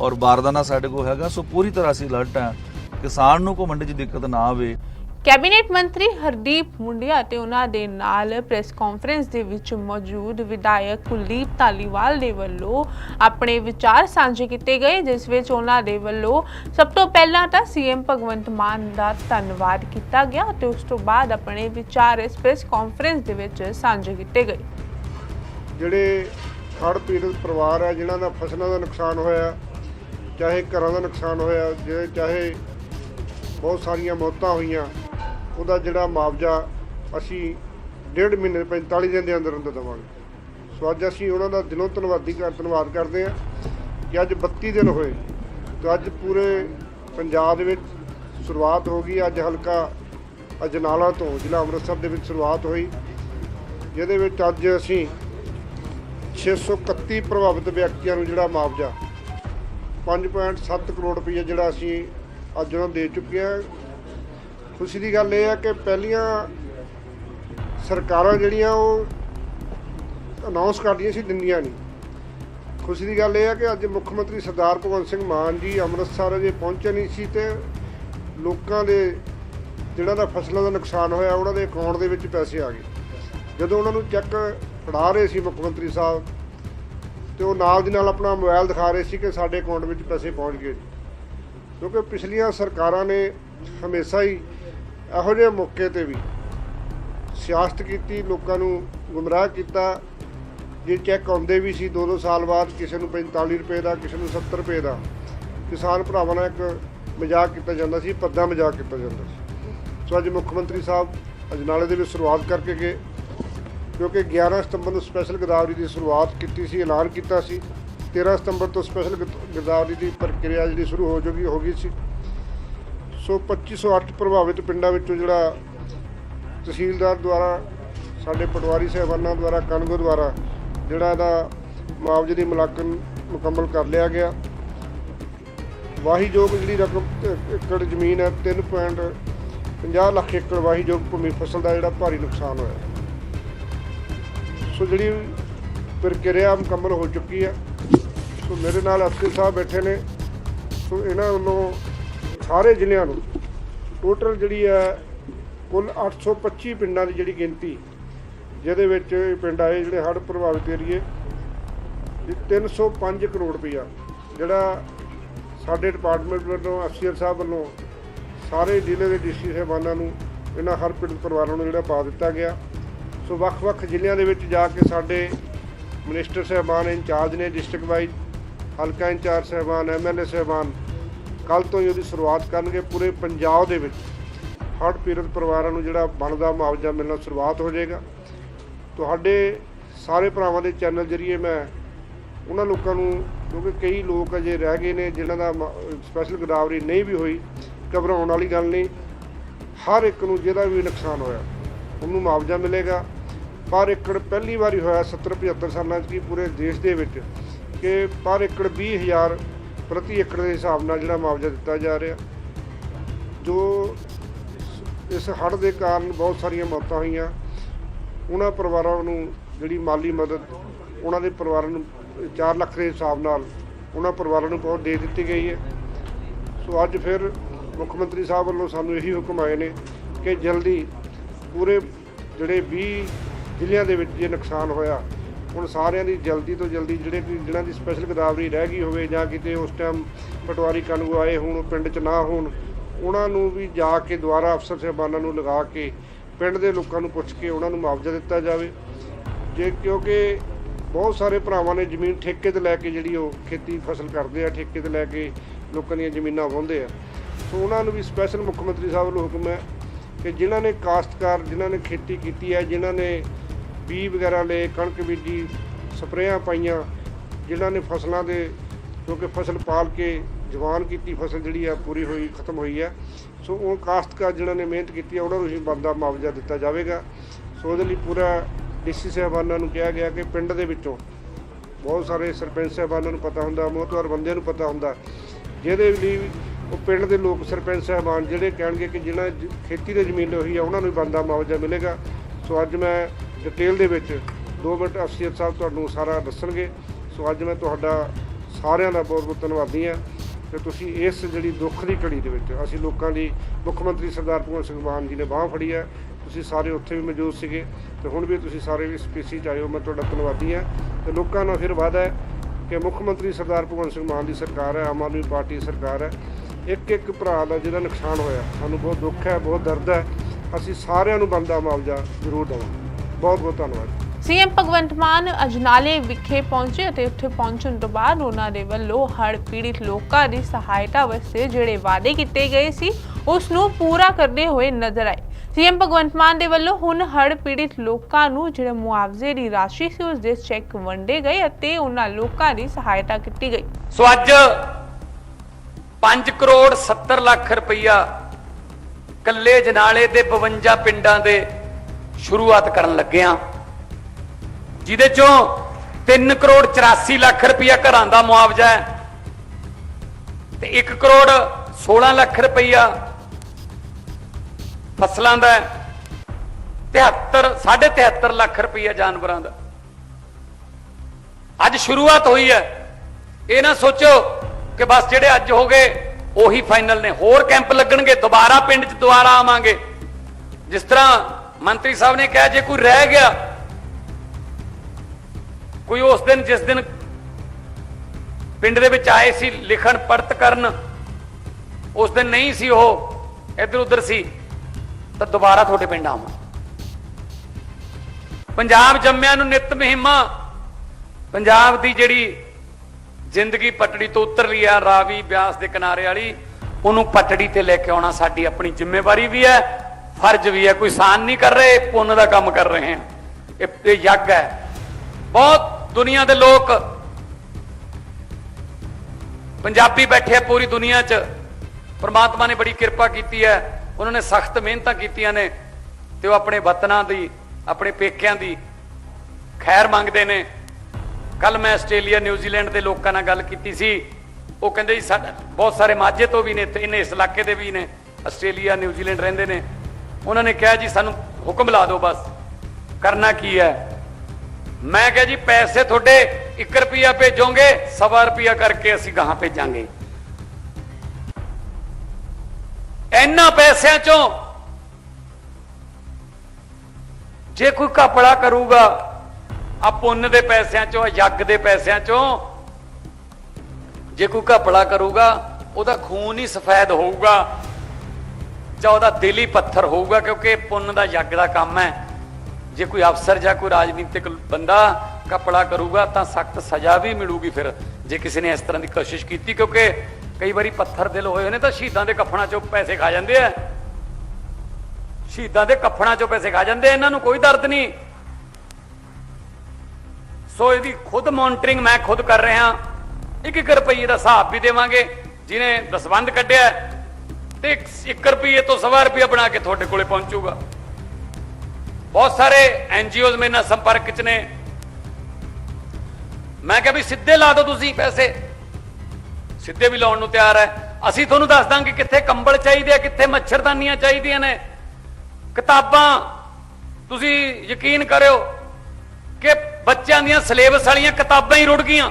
ਔਰ ਬਾਰਦਾਨਾ ਸਾਡੇ ਕੋਲ ਹੈਗਾ। ਸੋ ਪੂਰੀ ਤਰ੍ਹਾਂ ਅਸੀਂ ਅਲਰਟ ਹੈ ਕਿਸਾਨ ਨੂੰ ਕੋਈ ਮੰਡੀ 'ਚ ਦਿੱਕਤ ਨਾ ਆਵੇ। ਕੈਬਨਿਟ ਮੰਤਰੀ ਹਰਦੀਪ ਮੁੰਡਿਆ ਅਤੇ ਉਹਨਾਂ ਦੇ ਨਾਲ ਪ੍ਰੈਸ ਕਾਨਫਰੰਸ ਦੇ ਵਿੱਚ ਮੌਜੂਦ ਵਿਧਾਇਕ ਕੁਲਦੀਪ ਧਾਲੀਵਾਲ ਦੇ ਵੱਲੋਂ ਆਪਣੇ ਵਿਚਾਰ ਸਾਂਝੇ ਕੀਤੇ ਗਏ, ਜਿਸ ਵਿੱਚ ਉਹਨਾਂ ਦੇ ਵੱਲੋਂ ਸਭ ਤੋਂ ਪਹਿਲਾਂ ਤਾਂ ਸੀਐਮ ਭਗਵੰਤ ਮਾਨ ਦਾ ਧੰਨਵਾਦ ਕੀਤਾ ਗਿਆ ਅਤੇ ਉਸ ਤੋਂ ਬਾਅਦ ਆਪਣੇ ਵਿਚਾਰ ਇਸ ਪ੍ਰੈਸ ਕਾਨਫਰੰਸ ਦੇ ਵਿੱਚ ਸਾਂਝੇ ਕੀਤੇ ਗਏ। ਜਿਹੜੇ ਹੜ੍ਹ ਪੀੜਤ ਪਰਿਵਾਰ ਆ, ਜਿਨ੍ਹਾਂ ਦਾ ਫਸਲਾਂ ਦਾ ਨੁਕਸਾਨ ਹੋਇਆ, ਚਾਹੇ ਘਰਾਂ ਦਾ ਨੁਕਸਾਨ ਹੋਇਆ ਜੇ ਚਾਹੇ ਬਹੁਤ ਸਾਰੀਆਂ ਮੌਤਾਂ ਹੋਈਆਂ ਉਹਦਾ ਜਿਹੜਾ ਮੁਆਵਜ਼ਾ ਅਸੀਂ ਡੇਢ ਮਹੀਨੇ 45 ਦਿਨ ਦੇ ਅੰਦਰ ਅੰਦਰ ਦੇਵਾਂਗੇ। ਸੋ ਅੱਜ ਅਸੀਂ ਉਹਨਾਂ ਦਾ ਦਿਲੋਂ ਧੰਨਵਾਦੀ ਕਰ ਧੰਨਵਾਦ ਕਰਦੇ ਹਾਂ ਕਿ ਅੱਜ 32 ਦਿਨ ਹੋਏ ਤੇ ਅੱਜ ਪੂਰੇ ਪੰਜਾਬ ਦੇ ਵਿੱਚ ਸ਼ੁਰੂਆਤ ਹੋ ਗਈ। ਅੱਜ ਹਲਕਾ ਅਜਨਾਲਾ ਤੋਂ ਜ਼ਿਲ੍ਹਾ ਅੰਮ੍ਰਿਤਸਰ ਦੇ ਵਿੱਚ ਸ਼ੁਰੂਆਤ ਹੋਈ, ਜਿਹਦੇ ਵਿੱਚ ਅੱਜ ਅਸੀਂ 631 ਪ੍ਰਭਾਵਿਤ ਵਿਅਕਤੀਆਂ ਨੂੰ ਜਿਹੜਾ ਮੁਆਵਜ਼ਾ 5.7 ਕਰੋੜ ਰੁਪਏ ਜਿਹੜਾ ਅਸੀਂ ਅੱਜ ਉਹਨਾਂ ਦੇ ਚੁੱਕੇ ਹਾਂ। ਖੁਸ਼ੀ ਦੀ ਗੱਲ ਇਹ ਹੈ ਕਿ ਪਹਿਲੀਆਂ ਸਰਕਾਰਾਂ ਜਿਹੜੀਆਂ ਉਹ ਅਨਾਉਂਸ ਕਰਦੀਆਂ ਸੀ, ਦਿੰਦੀਆਂ ਨਹੀਂ। ਖੁਸ਼ੀ ਦੀ ਗੱਲ ਇਹ ਹੈ ਕਿ ਅੱਜ ਮੁੱਖ ਮੰਤਰੀ ਸਰਦਾਰ ਭਗਵੰਤ ਸਿੰਘ ਮਾਨ ਜੀ ਅੰਮ੍ਰਿਤਸਰ ਅਜੇ ਪਹੁੰਚੇ ਨਹੀਂ ਸੀ ਤੇ ਲੋਕਾਂ ਦੇ ਜਿਹੜਾ ਦਾ ਫਸਲਾਂ ਦਾ ਨੁਕਸਾਨ ਹੋਇਆ, ਉਹਨਾਂ ਦੇ ਅਕਾਊਂਟ ਦੇ ਵਿੱਚ ਪੈਸੇ ਆ ਗਏ। ਜਦੋਂ ਉਹਨਾਂ ਨੂੰ ਚੈੱਕ ਫੜਾ ਰਹੇ ਸੀ ਮੁੱਖ ਮੰਤਰੀ ਸਾਹਿਬ, ਤੇ ਉਹ ਨਾਲ ਦੀ ਨਾਲ ਆਪਣਾ ਮੋਬਾਈਲ ਦਿਖਾ ਰਹੇ ਸੀ ਕਿ ਸਾਡੇ ਅਕਾਊਂਟ ਵਿੱਚ ਪੈਸੇ ਪਹੁੰਚ ਗਏ ਕਿਉਂਕਿ ਪਿਛਲੀਆਂ ਸਰਕਾਰਾਂ ਨੇ ਹਮੇਸ਼ਾ ਹੀ ਇਹੋ ਜਿਹੇ ਮੌਕੇ ਤੇ ਵੀ ਸਿਆਸਤ ਕੀਤੀ, ਲੋਕਾਂ ਨੂੰ ਗੁੰਮਰਾਹ ਕੀਤਾ। ਜੇ ਚੈੱਕ ਆਉਂਦੇ ਵੀ ਸੀ 2-2 ਸਾਲ ਬਾਅਦ ਕਿਸੇ ਨੂੰ 45 ਰੁਪਏ ਦਾ, ਕਿਸੇ ਨੂੰ 70 ਰੁਪਏ ਦਾ, ਕਿਸਾਨ ਭਰਾਵਾਂ ਨਾਲ ਇੱਕ ਮਜ਼ਾਕ ਕੀਤਾ ਜਾਂਦਾ ਸੀ ਪੱਦਾ ਮਜ਼ਾਕ ਕੀਤਾ ਜਾਂਦਾ ਸੀ। ਸੋ ਅੱਜ ਮੁੱਖ ਮੰਤਰੀ ਸਾਹਿਬ ਅਜਨਾਲੇ ਦੇ ਵਿੱਚ ਸ਼ੁਰੂਆਤ ਕਰਕੇ ਗਏ, ਕਿਉਂਕਿ 11 ਸਤੰਬਰ ਨੂੰ ਸਪੈਸ਼ਲ ਗਦਾਵਰੀ ਦੀ ਸ਼ੁਰੂਆਤ ਕੀਤੀ ਸੀ, ਐਲਾਨ ਕੀਤਾ ਸੀ। 13 ਸਤੰਬਰ ਤੋਂ ਸਪੈਸ਼ਲ ਗੋਦਾਵਰੀ ਦੀ ਪ੍ਰਕਿਰਿਆ ਜਿਹੜੀ ਸ਼ੁਰੂ ਹੋ ਜੂਗੀ, ਹੋ ਗਈ ਸੀ। ਸੋ 2508 ਪ੍ਰਭਾਵਿਤ ਪਿੰਡਾਂ ਵਿੱਚੋਂ ਜਿਹੜਾ ਤਹਿਸੀਲਦਾਰ ਦੁਆਰਾ, ਸਾਡੇ ਪਟਵਾਰੀ ਸਾਹਿਬਾਨਾਂ ਦੁਆਰਾ ਕਨਗੋ ਦੁਆਰਾ ਜਿਹੜਾ ਇਹਦਾ ਮੁਆਵਜ਼ੇ ਦੀ ਮੁਲਾਂਕਣ ਮੁਕੰਮਲ ਕਰ ਲਿਆ ਗਿਆ। ਵਾਹੀਯੋਗ ਜਿਹੜੀ ਰਕਮ ਏਕੜ ਜ਼ਮੀਨ ਹੈ 3.50 ਲੱਖ ਏਕੜ ਵਾਹੀਯੋਗ ਭੂਮੀ ਫਸਲ ਦਾ ਜਿਹੜਾ ਭਾਰੀ ਨੁਕਸਾਨ ਹੋਇਆ। ਸੋ ਜਿਹੜੀ ਪ੍ਰਕਿਰਿਆ ਮੁਕੰਮਲ ਹੋ ਚੁੱਕੀ ਹੈ। ਸੋ ਮੇਰੇ ਨਾਲ ਅਫਸਰ ਸਾਹਿਬ ਬੈਠੇ ਨੇ। ਸੋ ਇਹਨਾਂ ਵੱਲੋਂ ਸਾਰੇ ਜ਼ਿਲ੍ਹਿਆਂ ਨੂੰ। ਟੋਟਲ ਜਿਹੜੀ ਹੈ, ਕੁੱਲ 825 ਪਿੰਡਾਂ ਦੀ ਜਿਹੜੀ ਗਿਣਤੀ, ਜਿਹਦੇ ਵਿੱਚ ਪਿੰਡ ਆਏ ਜਿਹੜੇ ਹੜ੍ਹ ਪ੍ਰਭਾਵਿਤ ਏਰੀਏ, ਇਹ 305 ਕਰੋੜ ਰੁਪਈਆ। ਜਿਹੜਾ ਸਾਡੇ ਡਿਪਾਰਟਮੈਂਟ ਵੱਲੋਂ ਅਫਸਰ ਸਾਹਿਬ ਵੱਲੋਂ ਸਾਰੇ ਜ਼ਿਲ੍ਹੇ ਦੇ ਡੀਸੀ ਸਾਹਿਬਾਨਾਂ ਨੂੰ, ਇਹਨਾਂ ਹਰ ਪਿੰਡ ਪਰਿਵਾਰਾਂ ਨੂੰ ਜਿਹੜਾ ਪਾ ਦਿੱਤਾ ਗਿਆ। ਸੋ ਵੱਖ-ਵੱਖ ਜ਼ਿਲ੍ਹਿਆਂ ਦੇ ਵਿੱਚ ਜਾ ਕੇ ਸਾਡੇ ਮਿਨਿਸਟਰ ਸਾਹਿਬਾਨ ਇੰਚਾਰਜ ਨੇ, ਡਿਸਟ੍ਰਿਕਟ ਵਾਈਜ਼ ਹਲਕਾ ਇੰਚਾਰਜ ਸਾਹਿਬਾਨ ਐਮਐਲਏ ਸਾਹਿਬਾਨ ਕੱਲ ਤੋਂ ਹੀ ਉਹਦੀ ਸ਼ੁਰੂਆਤ ਕਰਨਗੇ ਪੂਰੇ ਪੰਜਾਬ ਦੇ ਵਿੱਚ। ਹੜ੍ਹ ਪੀੜਤ ਪਰਿਵਾਰਾਂ ਨੂੰ ਜਿਹੜਾ ਬਣਦਾ ਮੁਆਵਜ਼ਾ ਮਿਲਣਾ ਸ਼ੁਰੂਆਤ ਹੋ ਜਾਏਗਾ। ਤੁਹਾਡੇ ਸਾਰੇ ਭਰਾਵਾਂ ਦੇ ਚੈਨਲ ਜਰੀਏ ਮੈਂ ਉਹਨਾਂ ਲੋਕਾਂ ਨੂੰ, ਕਿਉਂਕਿ ਕਈ ਲੋਕ ਅਜੇ ਰਹਿ ਗਏ ਨੇ ਜਿਨ੍ਹਾਂ ਦਾ ਸਪੈਸ਼ਲ ਗੋਦਾਵਰੀ ਨਹੀਂ ਵੀ ਹੋਈ, ਘਬਰਾਉਣ ਵਾਲੀ ਗੱਲ ਨਹੀਂ। ਹਰ ਇੱਕ ਨੂੰ ਜਿਹਦਾ ਵੀ ਨੁਕਸਾਨ ਹੋਇਆ, ਉਹਨੂੰ ਮੁਆਵਜ਼ਾ ਮਿਲੇਗਾ। ਪਰ ਏਕੜ ਪਹਿਲੀ ਵਾਰੀ ਹੋਇਆ 70 75 ਸਾਲਾਂ 'ਚ ਕੀ ਪੂਰੇ ਦੇਸ਼ ਦੇ ਵਿੱਚ ਕਿ ਪਰ ਏਕੜ 20000 ਪ੍ਰਤੀ ਏਕੜ ਦੇ ਹਿਸਾਬ ਨਾਲ ਜਿਹੜਾ ਮੁਆਵਜ਼ਾ ਦਿੱਤਾ ਜਾ ਰਿਹਾ। ਜੋ ਇਸ ਹੜ੍ਹ ਦੇ ਕਾਰਨ ਬਹੁਤ ਸਾਰੀਆਂ ਮੌਤਾਂ ਹੋਈਆਂ। ਉਹਨਾਂ ਪਰਿਵਾਰਾਂ ਨੂੰ ਜਿਹੜੀ ਮਾਲੀ ਮਦਦ, ਉਹਨਾਂ ਦੇ ਪਰਿਵਾਰਾਂ ਨੂੰ 4 ਲੱਖ ਦੇ ਹਿਸਾਬ ਨਾਲ ਉਹਨਾਂ ਪਰਿਵਾਰਾਂ ਨੂੰ ਬਹੁਤ ਦੇ ਦਿੱਤੀ ਗਈ ਹੈ। ਸੋ ਅੱਜ ਫਿਰ ਮੁੱਖ ਮੰਤਰੀ ਸਾਹਿਬ ਵੱਲੋਂ ਸਾਨੂੰ ਇਹੀ ਹੁਕਮ ਆਏ ਨੇ ਕਿ ਜਲਦੀ ਪੂਰੇ ਜਿਹੜੇ 20 ਜ਼ਿਲ੍ਹਿਆਂ ਦੇ ਵਿੱਚ ਜੇ ਨੁਕਸਾਨ ਹੋਇਆ ਹੁਣ ਸਾਰਿਆਂ ਦੀ ਜਲਦੀ ਤੋਂ ਜਲਦੀ ਜਿਹੜੇ ਕਿ ਜਿਹਨਾਂ ਦੀ ਸਪੈਸ਼ਲ ਗੋਦਾਵਰੀ ਰਹਿ ਗਈ ਹੋਵੇ ਜਾਂ ਕਿਤੇ ਉਸ ਟਾਈਮ ਪਟਵਾਰੀ ਕਾਨੂੰਗੋ ਆਏ ਹੋਣ ਪਿੰਡ 'ਚ ਨਾ ਹੋਣ, ਉਹਨਾਂ ਨੂੰ ਵੀ ਜਾ ਕੇ ਦੁਆਰਾ ਅਫਸਰ ਸਾਹਿਬਾਨਾਂ ਨੂੰ ਲਗਾ ਕੇ ਪਿੰਡ ਦੇ ਲੋਕਾਂ ਨੂੰ ਪੁੱਛ ਕੇ ਉਹਨਾਂ ਨੂੰ ਮੁਆਵਜ਼ਾ ਦਿੱਤਾ ਜਾਵੇ। ਜੇ ਕਿਉਂਕਿ ਬਹੁਤ ਸਾਰੇ ਭਰਾਵਾਂ ਨੇ ਜ਼ਮੀਨ ਠੇਕੇ ਤੇ ਲੈ ਕੇ ਜਿਹੜੀ ਉਹ ਖੇਤੀ ਫਸਲ ਕਰਦੇ ਆ, ਠੇਕੇ ਤੇ ਲੈ ਕੇ ਲੋਕਾਂ ਦੀਆਂ ਜ਼ਮੀਨਾਂ ਵਾਹੁੰਦੇ ਆ। ਸੋ ਉਹਨਾਂ ਨੂੰ ਵੀ ਸਪੈਸ਼ਲ ਮੁੱਖ ਮੰਤਰੀ ਸਾਹਿਬ ਵੱਲੋਂ ਹੁਕਮ ਹੈ ਕਿ ਜਿਨ੍ਹਾਂ ਨੇ ਕਾਸ਼ਤਕਾਰ, ਜਿਨ੍ਹਾਂ ਨੇ ਖੇਤੀ ਕੀਤੀ ਹੈ, ਜਿਨ੍ਹਾਂ ਨੇ ਬੀ ਵਗੈਰਾ ਲਏ, ਕਣਕ ਬੀਜੀ, ਸਪਰੇਆਂ ਪਾਈਆਂ, ਜਿਨ੍ਹਾਂ ਨੇ ਫਸਲਾਂ ਦੇ ਕਿਉਂਕਿ ਫਸਲ ਪਾਲ ਕੇ ਜਵਾਨ ਕੀਤੀ, ਫਸਲ ਜਿਹੜੀ ਆ ਪੂਰੀ ਹੋਈ, ਖਤਮ ਹੋਈ ਹੈ ਸੋ ਉਹ ਕਾਸ਼ਤਕਾਰ ਜਿਨ੍ਹਾਂ ਨੇ ਮਿਹਨਤ ਕੀਤੀ ਹੈ ਉਹਨਾਂ ਨੂੰ ਹੀ ਬੰਦਾ ਮੁਆਵਜ਼ਾ ਦਿੱਤਾ ਜਾਵੇਗਾ। ਸੋ ਉਹਦੇ ਲਈ ਪੂਰਾ ਡੀਸੀ ਸਾਹਿਬਾਨਾਂ ਨੂੰ ਕਿਹਾ ਗਿਆ ਕਿ ਪਿੰਡ ਦੇ ਵਿੱਚੋਂ ਬਹੁਤ ਸਾਰੇ ਸਰਪੰਚ ਸਾਹਿਬਾਨਾਂ ਨੂੰ ਪਤਾ ਹੁੰਦਾ, ਮੋਹਤਵਾਰ ਬੰਦਿਆਂ ਨੂੰ ਪਤਾ ਹੁੰਦਾ, ਜਿਹਦੇ ਲਈ ਉਹ ਪਿੰਡ ਦੇ ਲੋਕ ਸਰਪੰਚ ਸਾਹਿਬਾਨ ਜਿਹੜੇ ਕਹਿਣਗੇ ਕਿ ਜਿਹਨਾਂ ਜ- ਖੇਤੀ ਦੇ ਜ਼ਮੀਨ ਹੋਈ ਆ, ਉਹਨਾਂ ਨੂੰ ਵੀ ਬੰਦਾ ਮੁਆਵਜ਼ਾ ਮਿਲੇਗਾ। ਸੋ ਅੱਜ ਮੈਂ ਡਿਟੇਲ ਦੇ ਵਿੱਚ 2 ਮਿੰਟ ਅਫਸਰ ਸਾਹਿਬ ਤੁਹਾਨੂੰ ਸਾਰਾ ਦੱਸਣਗੇ। ਸੋ ਅੱਜ ਮੈਂ ਤੁਹਾਡਾ ਸਾਰਿਆਂ ਦਾ ਬਹੁਤ ਬਹੁਤ ਧੰਨਵਾਦੀ ਹਾਂ ਤੇ ਤੁਸੀਂ ਇਸ ਜਿਹੜੀ ਦੁੱਖ ਦੀ ਘੜੀ ਦੇ ਵਿੱਚ ਅਸੀਂ ਲੋਕਾਂ ਦੀ, ਮੁੱਖ ਮੰਤਰੀ ਸਰਦਾਰ ਭਗਵੰਤ ਸਿੰਘ ਮਾਨ ਜੀ ਨੇ ਬਾਹ ਫੜੀ ਹੈ। ਤੁਸੀਂ ਸਾਰੇ ਉੱਥੇ ਵੀ ਮੌਜੂਦ ਸੀਗੇ ਤੇ ਹੁਣ ਵੀ ਤੁਸੀਂ ਸਾਰੇ ਇਸ ਸਪੀਸੀ ਚ ਆਏ ਹੋ, ਮੈਂ ਤੁਹਾਡਾ ਧੰਨਵਾਦੀ ਹਾਂ। ਤੇ ਲੋਕਾਂ ਨਾਲ ਫਿਰ ਵਾਅਦਾ ਹੈ ਕਿ ਮੁੱਖ ਮੰਤਰੀ ਸਰਦਾਰ ਭਗਵੰਤ ਸਿੰਘ ਮਾਨ ਦੀ ਸਰਕਾਰ ਹੈ, ਆਮ ਆਦਮੀ ਪਾਰਟੀ ਦੀ ਸਰਕਾਰ ਹੈ। ਇੱਕ ਇੱਕ ਭਰਾ ਦਾ ਜਿਹਦਾ ਨੁਕਸਾਨ ਹੋਇਆ, ਸਾਨੂੰ ਬਹੁਤ ਦੁੱਖ ਹੈ, ਬਹੁਤ ਦਰਦ ਹੈ। ਅਸੀਂ ਸਾਰਿਆਂ ਨੂੰ ਬੰਦਾ ਮੁਆਵਜ਼ਾ ਜ਼ਰੂਰ ਦੇਵਾਂਗੇ। ਬਹੁਤ ਬਹੁਤ ਧੰਨਵਾਦ। ਸੀਐਮ ਭਗਵੰਤ ਮਾਨ ਅਜਨਾਲੇ ਵਿਖੇ ਪਹੁੰਚੇ ਅਤੇ ਉੱਥੇ ਪਹੁੰਚਣ ਤੋਂ ਬਾਅਦ ਉਹਨਾਂ ਦੇ ਵੱਲੋਂ ਹੜ੍ਹ ਪੀੜਿਤ ਲੋਕਾਂ ਦੀ ਸਹਾਇਤਾ ਵਾਸਤੇ ਜਿਹੜੇ ਵਾਅਦੇ ਕੀਤੇ ਗਏ ਸੀ ਉਸ ਨੂੰ ਪੂਰਾ ਕਰਦੇ ਹੋਏ ਨਜ਼ਰ ਆਏ। ਸੀਐਮ ਭਗਵੰਤ ਮਾਨ ਦੇ ਵੱਲੋਂ ਹੁਣ ਹੜ੍ਹ ਪੀੜਿਤ ਲੋਕਾਂ ਨੂੰ ਜਿਹੜਾ ਮੁਆਵਜ਼ੇ ਦੀ ਰਾਸ਼ੀ ਸੀ ਉਸ ਦੇ ਚੈੱਕ ਵੰਡੇ ਗਏ ਅਤੇ ਉਹਨਾਂ ਲੋਕਾਂ ਦੀ ਸਹਾਇਤਾ ਕੀਤੀ ਗਈ। ਸੋ ਅੱਜ 5 ਕਰੋੜ 70 ਲੱਖ ਰੁਪਈਆ ਕੱਲੇ ਜਨਾਲੇ ਦੇ 52 ਪਿੰਡਾਂ ਦੇ ਸ਼ੁਰੂਆਤ ਕਰਨ ਲੱਗਿਆ। ਜਿਹਦੇ ਚੋਂ 3 ਕਰੋੜ 84 ਲੱਖ ਰੁਪਇਆ ਘਰਾਂ ਦਾ ਮੁਆਵਜ਼ਾ ਹੈ ਤੇ 1 ਕਰੋੜ 16 ਲੱਖ ਰੁਪਇਆ ਫਸਲਾਂ ਦਾ ਹੈ। 73 73 ਲੱਖ ਰੁਪਇਆ ਜਾਨਵਰਾਂ ਦਾ। ਅੱਜ ਸ਼ੁਰੂਆਤ ਹੋਈ ਹੈ। ਇਹ ਨਾ ਸੋਚੋ ਕਿ ਬਸ ਜਿਹੜੇ ਅੱਜ ਹੋ ਗਏ, ਉਹੀ ਫਾਈਨਲ ਨੇ। ਹੋਰ ਕੈਂਪ ਲੱਗਣਗੇ, ਦੁਬਾਰਾ ਪਿੰਡ 'ਚ ਦੁਬਾਰਾ ਆਵਾਂਗੇ। ਜਿਸ ਤਰ੍ਹਾਂ ਮੰਤਰੀ ਸਾਹਿਬ ਨੇ ਕਿਹਾ, ਜੇ ਕੋਈ ਰਹਿ ਗਿਆ, ਕੋਈ ਉਸ ਦਿਨ, ਜਿਸ ਦਿਨ ਪਿੰਡ ਦੇ ਵਿੱਚ ਆਏ ਸੀ, ਲਿਖਣ ਪੜਤ ਕਰਨ, ਉਸ ਦਿਨ ਨਹੀਂ ਸੀ ਉਹ ਇੱਧਰ ਉੱਧਰ ਸੀ, ਤਾਂ ਦੁਬਾਰਾ ਤੁਹਾਡੇ ਪਿੰਡ ਆਵਾਂ। ਪੰਜਾਬ ਜੰਮਿਆਂ ਨੂੰ ਨਿਤ ਮਹਿਮਾ, ਪੰਜਾਬ ਦੀ ਜਿਹੜੀ ਜ਼ਿੰਦਗੀ ਪਟੜੀ ਤੋਂ ਉਤਰ ਰਹੀ ਆ, ਰਾਵੀ ਬਿਆਸ ਦੇ ਕਿਨਾਰੇ ਵਾਲੀ, ਉਹਨੂੰ ਪਟੜੀ ਤੇ ਲੈ ਕੇ ਆਉਣਾ ਸਾਡੀ ਆਪਣੀ ਜ਼ਿੰਮੇਵਾਰੀ ਵੀ ਹੈ ਫਰਜ਼ ਵੀ ਹੈ, ਕੋਈ ਸਾਨ ਨਹੀਂ ਕਰ ਰਹੇ, ਪੁੰਨ ਦਾ ਕੰਮ ਕਰ ਰਹੇ ਹਾਂ। ਇਹ ਯੱਗ ਹੈ। ਬਹੁਤ ਦੁਨੀਆ ਦੇ ਲੋਕ ਪੰਜਾਬੀ ਬੈਠੇ ਆ ਪੂਰੀ ਦੁਨੀਆ 'ਚ। ਪਰਮਾਤਮਾ ਨੇ ਬੜੀ ਕਿਰਪਾ ਕੀਤੀ ਹੈ। ਉਹਨਾਂ ਨੇ ਸਖਤ ਮਿਹਨਤਾਂ ਕੀਤੀਆਂ ਨੇ ਤੇ ਉਹ ਆਪਣੇ ਵਤਨਾਂ ਦੀ, ਆਪਣੇ ਪੇਕਿਆਂ ਦੀ ਖੈਰ ਮੰਗਦੇ ਨੇ। ਕੱਲ ਮੈਂ ਆਸਟ੍ਰੇਲੀਆ, ਨਿਊਜ਼ੀਲੈਂਡ ਦੇ ਲੋਕਾਂ ਨਾਲ ਗੱਲ ਕੀਤੀ ਸੀ। ਉਹ ਕਹਿੰਦੇ ਜੀ, ਸਾਡਾ ਬਹੁਤ ਸਾਰੇ ਮਾਝੇ ਤੋਂ ਵੀ ਨੇ, ਤੇ ਇਹਨੇ ਇਸ ਇਲਾਕੇ ਦੇ ਵੀ ਨੇ। ਆਸਟ੍ਰੇਲੀਆ, ਨਿਊਜ਼ੀਲੈਂਡ ਰਹਿੰਦੇ ਨੇ। ਉਹਨਾਂ ਨੇ ਕਿਹਾ ਜੀ, ਸਾਨੂੰ ਹੁਕਮ ਲਾ ਦਿਓ ਬਸ। ਕਰਨਾ ਕੀ ਹੈ? ਮੈਂ ਕਿਹਾ ਜੀ, ਪੈਸੇ ਤੁਹਾਡੇ 1 ਰੁਪਿਆ ਭੇਜੋਗੇ, ਸਵਾ ਰੁਪਿਆ ਕਰਕੇ ਅਸੀਂ ਗਾਹਾਂ ਭੇਜਾਂਗੇ। ਇੰਨਾ ਪੈਸਿਆਂ ਚੋਂ ਜੇ ਕੋਈ ਕਪੜਾ ਕਰੂਗਾ ਆ ਪੁੰਨ ਦੇ ਪੈਸਿਆਂ ਚੋਂ ਯੱਗ ਦੇ ਪੈਸਿਆਂ ਚੋਂ, ਜੇ ਕੋਈ ਘਪਲਾ ਕਰੂਗਾ, ਉਹਦਾ ਖੂਨ ਹੀ ਸਫੈਦ ਹੋਊਗਾ। ਜਾਂ ਉਹਦਾ ਦਿਲ ਹੀ ਪੱਥਰ ਹੋਊਗਾ ਕਿਉਂਕਿ ਪੁੰਨ ਦਾ ਯੱਗ ਦਾ ਕੰਮ ਹੈ। ਜੇ ਕੋਈ ਅਫਸਰ ਜਾਂ ਕੋਈ ਰਾਜਨੀਤਿਕ ਬੰਦਾ ਕਪੜਾ ਕਰੂਗਾ ਤਾਂ ਸਖਤ ਸਜ਼ਾ ਵੀ ਮਿਲੂਗੀ ਫਿਰ। ਜੇ ਕਿਸੇ ਨੇ ਇਸ ਤਰ੍ਹਾਂ ਦੀ ਕੋਸ਼ਿਸ਼ ਕੀਤੀ ਕਿਉਂਕਿ ਕਈ ਵਾਰੀ ਪੱਥਰ ਦਿਲ ਹੋਏ ਨੇ ਤਾਂ ਸ਼ਹੀਦਾਂ ਦੇ ਕਫਨਾਂ ਚੋਂ ਪੈਸੇ ਖਾ ਜਾਂਦੇ ਆ। ਸ਼ਹੀਦਾਂ ਦੇ ਕਫਨਾਂ ਚੋਂ ਪੈਸੇ ਖਾ ਜਾਂਦੇ ਇਹਨਾਂ ਨੂੰ ਕੋਈ ਦਰਦ ਨਹੀਂ। ਸੋ ਇਹਦੀ ਖੁਦ ਮੋਨਿਟਰਿੰਗ ਮੈਂ ਖੁਦ ਕਰ ਰਿਹਾ। ਇੱਕ ਇੱਕ ਰੁਪਏ ਦਾ ਹਿਸਾਬ ਵੀ ਦੇਵਾਂਗੇ, ਜਿਹਨੇ ਦਸਵੰਦ ਕੱਢਿਆ ਤੇ 1 ਰੁਪਏ ਤੋਂ ਸਵਾ ਰੁਪਏ ਬਣਾ ਕੇ ਤੁਹਾਡੇ ਕੋਲੇ ਪਹੁੰਚੂਗਾ। ਬਹੁਤ ਸਾਰੇ ਐਨ ਐਨਜੀਓਜ਼ ਮੇਰੇ ਨਾਲ ਸੰਪਰਕ 'ਚ ਨੇ। ਮੈਂ ਕਿਹਾ ਵੀ ਸਿੱਧੇ ਲਾ ਦਿਓ ਤੁਸੀਂ ਪੈਸੇ। ਸਿੱਧੇ ਵੀ ਲਾਉਣ ਨੂੰ ਤਿਆਰ ਹੈ। ਅਸੀਂ ਤੁਹਾਨੂੰ ਦੱਸ ਦਾਂਗੇ ਕਿੱਥੇ ਕੰਬਲ ਚਾਹੀਦੇ ਆ, ਕਿੱਥੇ ਮੱਛਰਦਾਨੀਆਂ ਚਾਹੀਦੀਆਂ ਨੇ। ਕਿਤਾਬਾਂ, ਤੁਸੀਂ ਯਕੀਨ ਕਰਿਓ ਕਿ ਬੱਚਿਆਂ ਦੀਆਂ ਸਿਲੇਬਸ ਵਾਲੀਆਂ ਕਿਤਾਬਾਂ ਹੀ ਰੁੜ ਗਈਆਂ।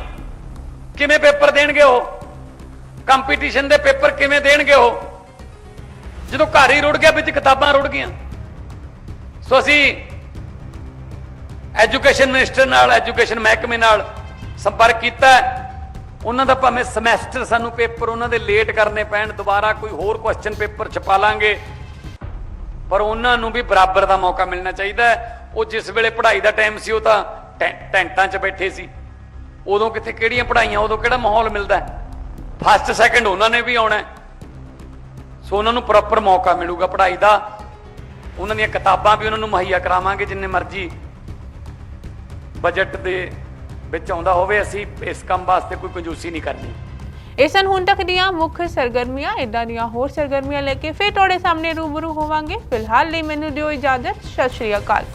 ਕਿਵੇਂ ਪੇਪਰ ਦੇਣਗੇ ਉਹ? ਕੰਪੀਟੀਸ਼ਨ ਦੇ ਪੇਪਰ ਕਿਵੇਂ ਦੇਣਗੇ ਉਹ? ਜਦੋਂ ਘਰ ਹੀ ਰੁੜ ਗਿਆ, ਵਿੱਚ ਕਿਤਾਬਾਂ ਰੁੜ ਗਈਆਂ। ਸੋ ਅਸੀਂ ਐਜੂਕੇਸ਼ਨ ਮਿਨਿਸਟਰ ਨਾਲ, ਐਜੂਕੇਸ਼ਨ ਮਹਿਕਮੇ ਨਾਲ ਸੰਪਰਕ ਕੀਤਾ ਉਹਨਾਂ ਦਾ ਭਾਵੇਂ ਸਮੈਸਟਰ ਸਾਨੂੰ ਪੇਪਰ ਉਹਨਾਂ ਦੇ ਲੇਟ ਕਰਨੇ ਪੈਣ, ਦੁਬਾਰਾ ਕੋਈ ਹੋਰ ਕੁਐਸਚਨ ਪੇਪਰ ਛਪਾ ਲਾਂਗੇ, ਪਰ ਉਹਨਾਂ ਨੂੰ ਵੀ ਬਰਾਬਰ ਦਾ ਮੌਕਾ ਮਿਲਣਾ ਚਾਹੀਦਾ ਉਹ ਜਿਸ ਵੇਲੇ ਪੜ੍ਹਾਈ ਦਾ ਟਾਈਮ ਸੀ, ਉਹ ਤਾਂ ਟੈਂ- ਟੈਂਟਾਂ 'ਚ ਬੈਠੇ ਸੀ। ਉਦੋਂ ਕਿੱਥੇ ਕਿਹੜੀਆਂ ਪੜ੍ਹਾਈਆਂ, ਉਦੋਂ ਕਿਹੜਾ ਮਾਹੌਲ ਮਿਲਦਾ ਫਸਟ ਸੈਕੰਡ ਉਹਨਾਂ ਨੇ ਵੀ ਆਉਣਾ ਸੋ ਉਹਨਾਂ ਨੂੰ ਪ੍ਰੋਪਰ ਮੌਕਾ ਮਿਲੂਗਾ ਪੜ੍ਹਾਈ ਦਾ। ਉਹਨਾਂ ਦੀਆਂ ਕਿਤਾਬਾਂ ਵੀ ਉਹਨਾਂ ਨੂੰ ਮੁਹੱਈਆ ਕਰਾਵਾਂਗੇ, ਜਿੰਨੇ ਮਰਜ਼ੀ ਬਜਟ ਦੇ ਵਿੱਚ ਆਉਂਦਾ ਹੋਵੇ, ਅਸੀਂ ਇਸ ਕੰਮ ਵਾਸਤੇ ਕੋਈ ਕੰਜੂਸੀ ਨਹੀਂ ਕਰਨੀ। ਇਹ ਸਨ ਹੁਣ ਤੱਕ ਦੀਆਂ ਮੁੱਖ ਸਰਗਰਮੀਆਂ ਇਦਾਂ ਦੀਆਂ ਹੋਰ ਸਰਗਰਮੀਆਂ ਲੈ ਕੇ ਫਿਰ ਤੁਹਾਡੇ ਸਾਹਮਣੇ ਰੂਬਰੂ ਹੋਵਾਂਗੇ। ਫਿਲਹਾਲ ਲਈ ਮੈਨੂੰ ਦਿਓ ਇਜਾਜ਼ਤ, ਸਤਿ ਸ਼੍ਰੀ ਅਕਾਲ।